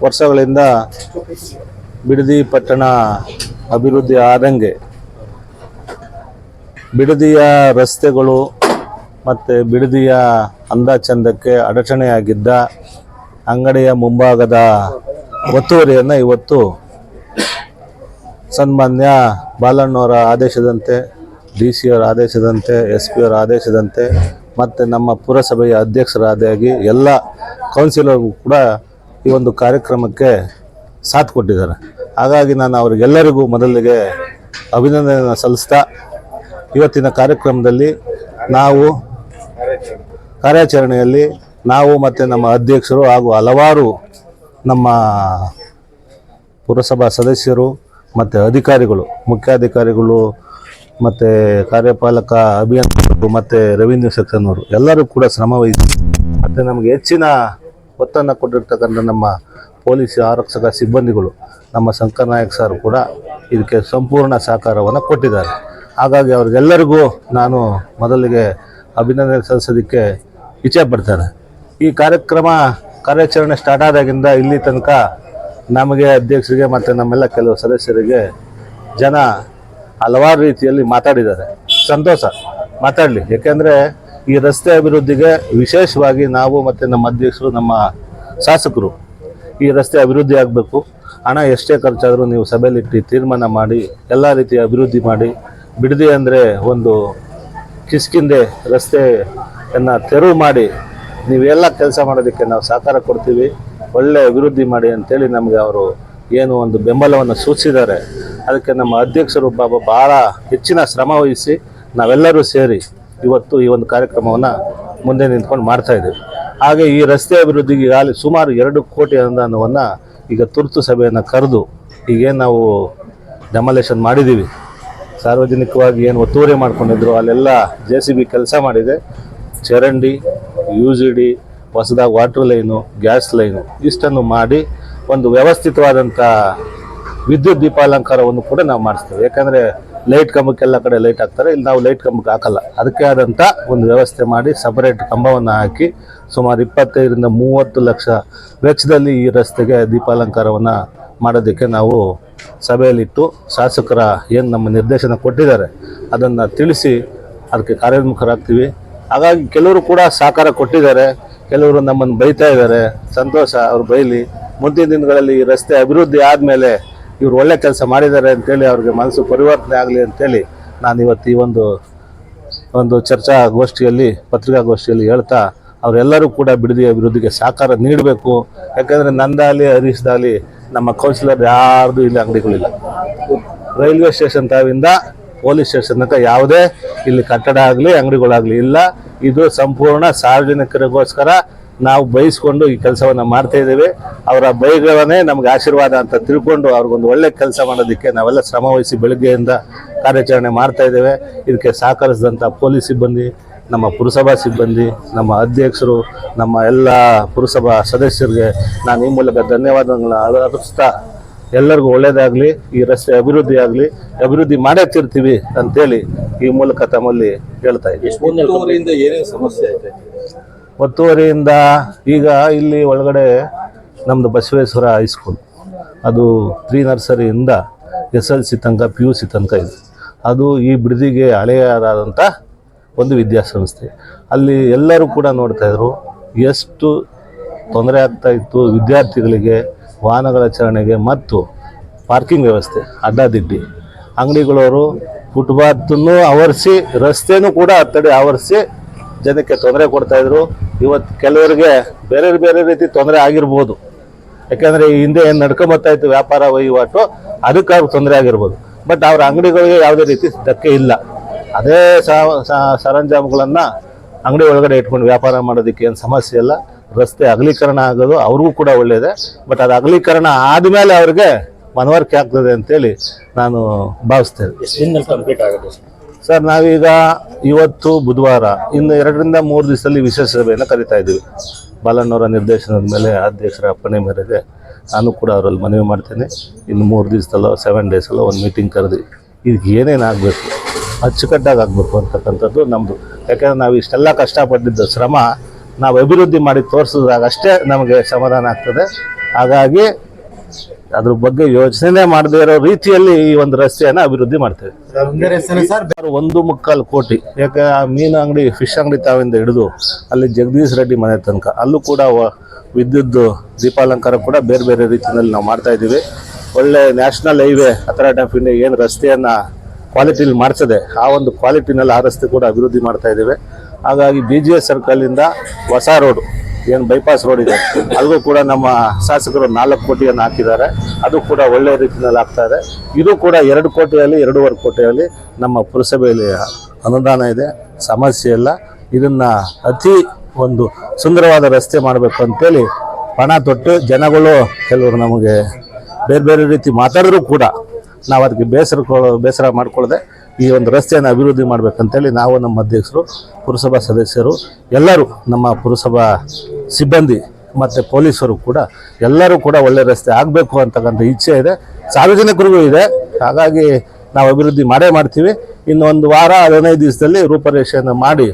ವರ್ಷಗಳಿಂದ ಬಿಡದಿ ಪಟ್ಟಣ ಅಭಿವೃದ್ಧಿ ಆದಂಗೆ ಬಿಡದಿಯ ರಸ್ತೆಗಳು ಮತ್ತು ಬಿಡದಿಯ ಅಂದ ಚಂದಕ್ಕೆ ಅಡಚಣೆಯಾಗಿದ್ದ ಅಂಗಡಿಯ ಮುಂಭಾಗದ ಒತ್ತುವರಿಯನ್ನು ಇವತ್ತು ಸನ್ಮಾನ್ಯ ಬಾಲಣ್ಣವರ ಆದೇಶದಂತೆ ಡಿ ಸಿ ಅವರ ಆದೇಶದಂತೆ ಎಸ್ ಪಿ ಅವರ ಆದೇಶದಂತೆ ಮತ್ತು ನಮ್ಮ ಪುರಸಭೆಯ ಅಧ್ಯಕ್ಷರಾದಿಯಾಗಿ ಎಲ್ಲ ಕೌನ್ಸಿಲರ್ಗೂ ಕೂಡ ಈ ಒಂದು ಕಾರ್ಯಕ್ರಮಕ್ಕೆ ಸಾಥ್ ಕೊಟ್ಟಿದ್ದಾರೆ. ಹಾಗಾಗಿ ನಾನು ಅವರಿಗೆಲ್ಲರಿಗೂ ಮೊದಲಿಗೆ ಅಭಿನಂದನೆಯನ್ನು ಸಲ್ಲಿಸ್ತಾ ಇವತ್ತಿನ ಕಾರ್ಯಕ್ರಮದಲ್ಲಿ ನಾವು ಕಾರ್ಯಾಚರಣೆಯಲ್ಲಿ ನಾವು ಮತ್ತು ನಮ್ಮ ಅಧ್ಯಕ್ಷರು ಹಾಗೂ ಹಲವಾರು ನಮ್ಮ ಪುರಸಭಾ ಸದಸ್ಯರು ಮತ್ತು ಅಧಿಕಾರಿಗಳು, ಮುಖ್ಯಾಧಿಕಾರಿಗಳು ಮತ್ತು ಕಾರ್ಯಪಾಲಕ ಅಭಿಯಂತರರು ಮತ್ತು ರೆವಿನ್ಯೂ ಸೆಕ್ಷನ್ನವರು ಎಲ್ಲರೂ ಕೂಡ ಶ್ರಮವಹಿಸಿ ಮತ್ತು ನಮಗೆ ಹೆಚ್ಚಿನ ಒತ್ತನ್ನು ಕೊಟ್ಟಿರ್ತಕ್ಕಂಥ ನಮ್ಮ ಪೊಲೀಸ್, ಆರಕ್ಷಕ ಸಿಬ್ಬಂದಿಗಳು, ನಮ್ಮ ಶಂಕರ್ ನಾಯಕ್ ಸರ್ ಕೂಡ ಇದಕ್ಕೆ ಸಂಪೂರ್ಣ ಸಹಕಾರವನ್ನು ಕೊಟ್ಟಿದ್ದಾರೆ. ಹಾಗಾಗಿ ಅವ್ರಿಗೆಲ್ಲರಿಗೂ ನಾನು ಮೊದಲಿಗೆ ಅಭಿನಂದನೆ ಸಲ್ಲಿಸೋದಕ್ಕೆ ಇಚ್ಛೆ ಪಡ್ತಾರೆ ಈ ಕಾರ್ಯಕ್ರಮ ಕಾರ್ಯಾಚರಣೆ ಸ್ಟಾರ್ಟ್ ಆದಾಗಿಂದ ಇಲ್ಲಿ ತನಕ ನಮಗೆ ಅಧ್ಯಕ್ಷರಿಗೆ ಮತ್ತು ನಮ್ಮೆಲ್ಲ ಕೆಲವು ಸದಸ್ಯರಿಗೆ ಜನ ಹಲವಾರು ರೀತಿಯಲ್ಲಿ ಮಾತಾಡಿದ್ದಾರೆ. ಸಂತೋಷ. ಮಾತಾಡಲಿ. ಯಾಕೆಂದರೆ ಈ ರಸ್ತೆ ಅಭಿವೃದ್ಧಿಗೆ ವಿಶೇಷವಾಗಿ ನಾವು ಮತ್ತು ನಮ್ಮ ಅಧ್ಯಕ್ಷರು, ನಮ್ಮ ಶಾಸಕರು ಈ ರಸ್ತೆ ಅಭಿವೃದ್ಧಿ ಆಗಬೇಕು. ಹಣ ಎಷ್ಟೇ ಖರ್ಚಾದರೂ ನೀವು ಸಭೆಯಲ್ಲಿಟ್ಟು ತೀರ್ಮಾನ ಮಾಡಿ, ಎಲ್ಲ ರೀತಿಯ ಅಭಿವೃದ್ಧಿ ಮಾಡಿ, ಬಿಡದಿ ಅಂದರೆ ಒಂದು ಕಿಸ್ಕಿಂದೆ ರಸ್ತೆಯನ್ನು ತೆರವು ಮಾಡಿ ನೀವೆಲ್ಲ ಕೆಲಸ ಮಾಡೋದಕ್ಕೆ ನಾವು ಸಹಕಾರ ಕೊಡ್ತೀವಿ. ಒಳ್ಳೆ ಅಭಿವೃದ್ಧಿ ಮಾಡಿ ಅಂತೇಳಿ ನಮಗೆ ಅವರು ಏನು ಒಂದು ಬೆಂಬಲವನ್ನು ಸೂಚಿಸಿದ್ದಾರೆ. ಅದಕ್ಕೆ ನಮ್ಮ ಅಧ್ಯಕ್ಷರು ಬಾಬಾ ಭಾಳ ಹೆಚ್ಚಿನ ಶ್ರಮ ವಹಿಸಿ ನಾವೆಲ್ಲರೂ ಸೇರಿ ಇವತ್ತು ಈ ಒಂದು ಕಾರ್ಯಕ್ರಮವನ್ನು ಮುಂದೆ ನಿಂತ್ಕೊಂಡು ಮಾಡ್ತಾ ಇದ್ದೀವಿ. ಹಾಗೆ ಈ ರಸ್ತೆ ಅಭಿವೃದ್ಧಿಗೆ ಈಗಾಗಲೇ ಸುಮಾರು ಎರಡು ಕೋಟಿ ಅನುದಾನವನ್ನು ಈಗ ತುರ್ತು ಸಭೆಯನ್ನು ಕರೆದು ಈಗೇನು ನಾವು ಡೆಮಾಲೇಷನ್ ಮಾಡಿದ್ದೀವಿ. ಸಾರ್ವಜನಿಕವಾಗಿ ಏನು ಒತ್ತುವರಿ ಮಾಡ್ಕೊಂಡಿದ್ರು, ಅಲ್ಲೆಲ್ಲ ಜೆ ಸಿ ಬಿ ಕೆಲಸ ಮಾಡಿದೆ. ಚರಂಡಿ ಯು ಜಿ ಡಿ ಹೊಸದಾಗಿ ವಾಟರ್ ಲೈನು ಗ್ಯಾಸ್ ಲೈನು ಇಷ್ಟನ್ನು ಮಾಡಿ ಒಂದು ವ್ಯವಸ್ಥಿತವಾದಂಥ ವಿದ್ಯುತ್ ದೀಪಾಲಂಕಾರವನ್ನು ಕೂಡ ನಾವು ಮಾಡಿಸ್ತೇವೆ. ಯಾಕಂದರೆ ಲೈಟ್ ಕಂಬಕ್ಕೆಲ್ಲ ಕಡೆ ಲೈಟ್ ಹಾಕ್ತಾರೆ, ಇಲ್ಲಿ ನಾವು ಲೈಟ್ ಕಂಬಕ್ಕೆ ಹಾಕಲ್ಲ. ಅದಕ್ಕೆ ಆದಂಥ ಒಂದು ವ್ಯವಸ್ಥೆ ಮಾಡಿ ಸಪರೇಟ್ ಕಂಬವನ್ನು ಹಾಕಿ ಸುಮಾರು ಇಪ್ಪತ್ತೈದರಿಂದ ಮೂವತ್ತು ಲಕ್ಷ ವೆಚ್ಚದಲ್ಲಿ ಈ ರಸ್ತೆಗೆ ದೀಪಾಲಂಕಾರವನ್ನು ಮಾಡೋದಕ್ಕೆ ನಾವು ಸಭೆಯಲ್ಲಿಟ್ಟು ಶಾಸಕರ ಏನು ನಮ್ಮ ನಿರ್ದೇಶನ ಕೊಟ್ಟಿದ್ದಾರೆ, ಅದನ್ನು ತಿಳಿಸಿ ಅದಕ್ಕೆ ಕಾರ್ಯೋನ್ಮುಖರಾಗ್ತೀವಿ. ಹಾಗಾಗಿ ಕೆಲವರು ಕೂಡ ಸಹಕಾರ ಕೊಟ್ಟಿದ್ದಾರೆ, ಕೆಲವರು ನಮ್ಮನ್ನು ಬೈತಾ ಇದ್ದಾರೆ. ಸಂತೋಷ ಅವರು ಬೈಲಿ ಮುಂದಿನ ದಿನಗಳಲ್ಲಿ ಈ ರಸ್ತೆ ಅಭಿವೃದ್ಧಿ ಆದಮೇಲೆ ಇವ್ರು ಒಳ್ಳೆ ಕೆಲಸ ಮಾಡಿದ್ದಾರೆ ಅಂತೇಳಿ ಅವ್ರಿಗೆ ಮನಸ್ಸು ಪರಿವರ್ತನೆ ಆಗಲಿ ಅಂತೇಳಿ ನಾನು ಇವತ್ತು ಈ ಒಂದು ಒಂದು ಚರ್ಚಾಗೋಷ್ಠಿಯಲ್ಲಿ ಪತ್ರಿಕಾಗೋಷ್ಠಿಯಲ್ಲಿ ಹೇಳ್ತಾ ಅವರೆಲ್ಲರೂ ಕೂಡ ಬಿಡದಿ ಅಭಿವೃದ್ಧಿಗೆ ಸಹಕಾರ ನೀಡಬೇಕು. ಯಾಕಂದರೆ ನಂದಾಲಿ ಹರೀಶ್ದಾಲಿ ನಮ್ಮ ಕೌನ್ಸಿಲರ್ ಯಾರ್ದು ಇಲ್ಲಿ ಅಂಗಡಿಗಳಿಲ್ಲ. ರೈಲ್ವೆ ಸ್ಟೇಷನ್ ತಾವಿಂದ ಪೊಲೀಸ್ ಸ್ಟೇಷನ್ ತನಕ ಯಾವುದೇ ಇಲ್ಲಿ ಕಟ್ಟಡ ಆಗಲಿ, ಅಂಗಡಿಗಳಾಗಲಿ ಇಲ್ಲ. ಇದು ಸಂಪೂರ್ಣ ಸಾರ್ವಜನಿಕರಿಗೋಸ್ಕರ ನಾವು ಬಯಸ್ಕೊಂಡು ಈ ಕೆಲಸವನ್ನು ಮಾಡ್ತಾ ಇದ್ದೇವೆ. ಅವರ ಬೈಗಳನ್ನೇ ನಮ್ಗೆ ಆಶೀರ್ವಾದ ಅಂತ ತಿಳ್ಕೊಂಡು ಅವ್ರಿಗೊಂದು ಒಳ್ಳೆ ಕೆಲಸ ಮಾಡೋದಕ್ಕೆ ನಾವೆಲ್ಲ ಶ್ರಮ ವಹಿಸಿ ಬೆಳಗ್ಗೆಯಿಂದ ಕಾರ್ಯಾಚರಣೆ ಮಾಡ್ತಾ ಇದ್ದೇವೆ. ಇದಕ್ಕೆ ಸಹಕರಿಸಿದಂಥ ಪೊಲೀಸ್ ಸಿಬ್ಬಂದಿ, ನಮ್ಮ ಪುರಸಭಾ ಸಿಬ್ಬಂದಿ, ನಮ್ಮ ಅಧ್ಯಕ್ಷರು, ನಮ್ಮ ಎಲ್ಲ ಪುರಸಭಾ ಸದಸ್ಯರಿಗೆ ನಾನು ಈ ಮೂಲಕ ಧನ್ಯವಾದಗಳನ್ನ ಅರ್ಪಿಸ್ತಾ ಎಲ್ಲರಿಗೂ ಒಳ್ಳೆಯದಾಗಲಿ, ಈ ರಸ್ತೆ ಅಭಿವೃದ್ಧಿ ಆಗಲಿ, ಅಭಿವೃದ್ಧಿ ಮಾಡೇ ತಿರ್ತೀವಿ ಅಂತೇಳಿ ಈ ಮೂಲಕ ತಮ್ಮಲ್ಲಿ ಹೇಳ್ತಾ ಇದ್ದೀವಿ ಒತ್ತುವರಿಯಿಂದ ಈಗ ಇಲ್ಲಿ ಒಳಗಡೆ ನಮ್ಮದು ಬಸವೇಶ್ವರ ಹೈಸ್ಕೂಲ್ ಅದು ಪ್ರೀ ನರ್ಸರಿಯಿಂದ ಎಸ್ ಎಲ್ ಸಿ ತನಕ ಪಿ ಯು ಸಿ ತನಕ ಇದೆ. ಅದು ಈ ಬಿಡದಿಗೆ ಹಳೆಯದಾದಂಥ ಒಂದು ವಿದ್ಯಾಸಂಸ್ಥೆ. ಅಲ್ಲಿ ಎಲ್ಲರೂ ಕೂಡ ನೋಡ್ತಾಯಿದ್ರು ಎಷ್ಟು ತೊಂದರೆ ಆಗ್ತಾ ಇತ್ತು ವಿದ್ಯಾರ್ಥಿಗಳಿಗೆ ವಾಹನಗಳ ಚಲನೆಗೆ ಮತ್ತು ಪಾರ್ಕಿಂಗ್ ವ್ಯವಸ್ಥೆ, ಅಡ್ಡಾದಿಡ್ಡಿ. ಅಂಗಡಿಗಳವರು ಫುಟ್ಪಾತನ್ನು ಆವರಿಸಿ ರಸ್ತೆನೂ ಕೂಡ ಅತ್ತಡೆ ಆವರಿಸಿ ಜನಕ್ಕೆ ತೊಂದರೆ ಕೊಡ್ತಾ ಇದ್ರು. ಇವತ್ತು ಕೆಲವರಿಗೆ ಬೇರೆ ಬೇರೆ ರೀತಿ ತೊಂದರೆ ಆಗಿರ್ಬೋದು. ಯಾಕಂದ್ರೆ ಈ ಹಿಂದೆ ಏನು ನಡ್ಕೊಂಬರ್ತಾ ಇತ್ತು ವ್ಯಾಪಾರ ವಹಿವಾಟು, ಅದಕ್ಕಾಗಿ ತೊಂದರೆ ಆಗಿರ್ಬೋದು. ಬಟ್ ಅವ್ರ ಅಂಗಡಿಗಳಿಗೆ ಯಾವುದೇ ರೀತಿ ಧಕ್ಕೆ ಇಲ್ಲ. ಅದೇ ಸರಂಜಾಮುಗಳನ್ನ ಅಂಗಡಿ ಒಳಗಡೆ ಇಟ್ಕೊಂಡು ವ್ಯಾಪಾರ ಮಾಡೋದಕ್ಕೆ ಏನು ಸಮಸ್ಯೆ ಇಲ್ಲ. ರಸ್ತೆ ಅಗಲೀಕರಣ ಆಗೋದು ಅವ್ರಿಗೂ ಕೂಡ ಒಳ್ಳೆಯದೆ ಬಟ್ ಅದು ಅಗಲೀಕರಣ ಆದಮೇಲೆ ಅವ್ರಿಗೆ ಮನವರಿಕೆ ಆಗ್ತದೆ ಅಂತೇಳಿ ನಾನು ಭಾವಿಸ್ತೇನೆ. ಸರ್, ನಾವೀಗ ಇವತ್ತು ಬುಧವಾರ, ಇನ್ನು ಎರಡರಿಂದ ಮೂರು ದಿವಸದಲ್ಲಿ ವಿಶೇಷ ಸಭೆಯನ್ನು ಕರಿತಾ ಇದ್ದೀವಿ. ಬಾಲಣ್ಣವರ ನಿರ್ದೇಶನದ ಮೇಲೆ ಅಧ್ಯಕ್ಷರ ಅಪ್ಪಣೆ ಮೇರೆಗೆ ನಾನು ಕೂಡ ಅವರಲ್ಲಿ ಮನವಿ ಮಾಡ್ತೇನೆ. ಇನ್ನು ಮೂರು ದಿವಸದಲ್ಲೋ ಸೆವೆನ್ ಡೇಸಲ್ಲೋ ಒಂದು ಮೀಟಿಂಗ್ ಕರೆದು ಇದಕ್ಕೆ ಏನೇನು ಆಗಬೇಕು, ಅಚ್ಚುಕಟ್ಟಾಗಿ ಆಗಬೇಕು ಅಂತಕ್ಕಂಥದ್ದು ನಮ್ಮದು ಯಾಕೆಂದರೆ ನಾವು ಇಷ್ಟೆಲ್ಲ ಕಷ್ಟಪಟ್ಟಿದ್ದ ಶ್ರಮ ನಾವು ಅಭಿವೃದ್ಧಿ ಮಾಡಿ ತೋರಿಸಿದಾಗ ಅಷ್ಟೇ ನಮಗೆ ಸಮಾಧಾನ ಆಗ್ತದೆ. ಹಾಗಾಗಿ ಅದ್ರ ಬಗ್ಗೆ ಯೋಚನೆ ಮಾಡದೇ ಇರೋ ರೀತಿಯಲ್ಲಿ ಈ ಒಂದು ರಸ್ತೆಯನ್ನ ಅಭಿವೃದ್ಧಿ ಮಾಡ್ತೇವೆ. ಒಂದು ಮುಕ್ಕಾಲು ಕೋಟಿ ಯಾಕೆ ಆ ಮೀನು ಅಂಗಡಿ ಫಿಶ್ ಅಂಗಡಿ ತಾವಿಂದ ಹಿಡಿದು ಅಲ್ಲಿ ಜಗದೀಶ್ ರೆಡ್ಡಿ ಮನೆ ತನಕ ಅಲ್ಲೂ ಕೂಡ ವಿದ್ಯುತ್ ದೀಪಾಲಂಕಾರ ಕೂಡ ಬೇರೆ ಬೇರೆ ರೀತಿಯಲ್ಲಿ ನಾವು ಮಾಡ್ತಾ ಇದ್ದೀವಿ. ಒಳ್ಳೆ National Highway Authority of India ಏನು ರಸ್ತೆಯನ್ನು ಕ್ವಾಲಿಟಿಲಿ ಮಾಡ್ತದೆ ಆ ಒಂದು ಕ್ವಾಲಿಟಿನಲ್ಲಿ ಆ ರಸ್ತೆ ಕೂಡ ಅಭಿವೃದ್ಧಿ ಮಾಡ್ತಾ ಇದ್ದೇವೆ. ಹಾಗಾಗಿ ಬಿ ಜಿ ಎಸ್ ಸರ್ಕಲಿಂದ ಹೊಸ ರೋಡು ಏನು ಬೈಪಾಸ್ ರೋಡ್ ಇದೆ. ಅಲ್ಲಿಗೂ ಕೂಡ ನಮ್ಮ ಶಾಸಕರು ನಾಲ್ಕು ಕೋಟಿಯನ್ನು ಹಾಕಿದ್ದಾರೆ. ಅದು ಕೂಡ ಒಳ್ಳೆ ರೀತಿಯಲ್ಲಿ ಆಗ್ತಾ ಇದೆ. ಇದು ಕೂಡ ಎರಡು ಕೋಟಿಯಲ್ಲಿ, ಎರಡೂವರೆ ಕೋಟಿಯಲ್ಲಿ ನಮ್ಮ ಪುರಸಭೆಯಲ್ಲಿ ಅನುದಾನ ಇದೆ. ಸಮಸ್ಯೆ ಇಲ್ಲ. ಇದನ್ನು ಅತಿ ಒಂದು ಸುಂದರವಾದ ರಸ್ತೆ ಮಾಡಬೇಕು ಅಂತೇಳಿ ಪಣ ತೊಟ್ಟು ಜನಗಳು ಕೆಲವರು ನಮಗೆ ಬೇರೆ ಬೇರೆ ರೀತಿ ಮಾತಾಡಿದ್ರು ಕೂಡ ನಾವು ಅದಕ್ಕೆ ಬೇಸರ ಬೇಸರ ಮಾಡಿಕೊಳ್ಳದೆ ಈ ಒಂದು ರಸ್ತೆಯನ್ನು ಅಭಿವೃದ್ಧಿ ಮಾಡಬೇಕಂತೇಳಿ ನಾವು ನಮ್ಮ ಅಧ್ಯಕ್ಷರು, ಪುರಸಭಾ ಸದಸ್ಯರು, ಎಲ್ಲರೂ ನಮ್ಮ ಪುರಸಭಾ ಸಿಬ್ಬಂದಿ ಮತ್ತು ಪೊಲೀಸರು ಕೂಡ ಎಲ್ಲರೂ ಕೂಡ ಒಳ್ಳೆ ರಸ್ತೆ ಆಗಬೇಕು ಅಂತಕ್ಕಂಥ ಇಚ್ಛೆ ಇದೆ. ಸಾರ್ವಜನಿಕರಿಗೂ ಇದೆ. ಹಾಗಾಗಿ ನಾವು ಅಭಿವೃದ್ಧಿ ಮಾಡೇ ಮಾಡ್ತೀವಿ. ಇನ್ನೊಂದು ವಾರ, ಹದಿನೈದು ದಿವಸದಲ್ಲಿ ರೂಪರೇಷೆಯನ್ನು ಮಾಡಿ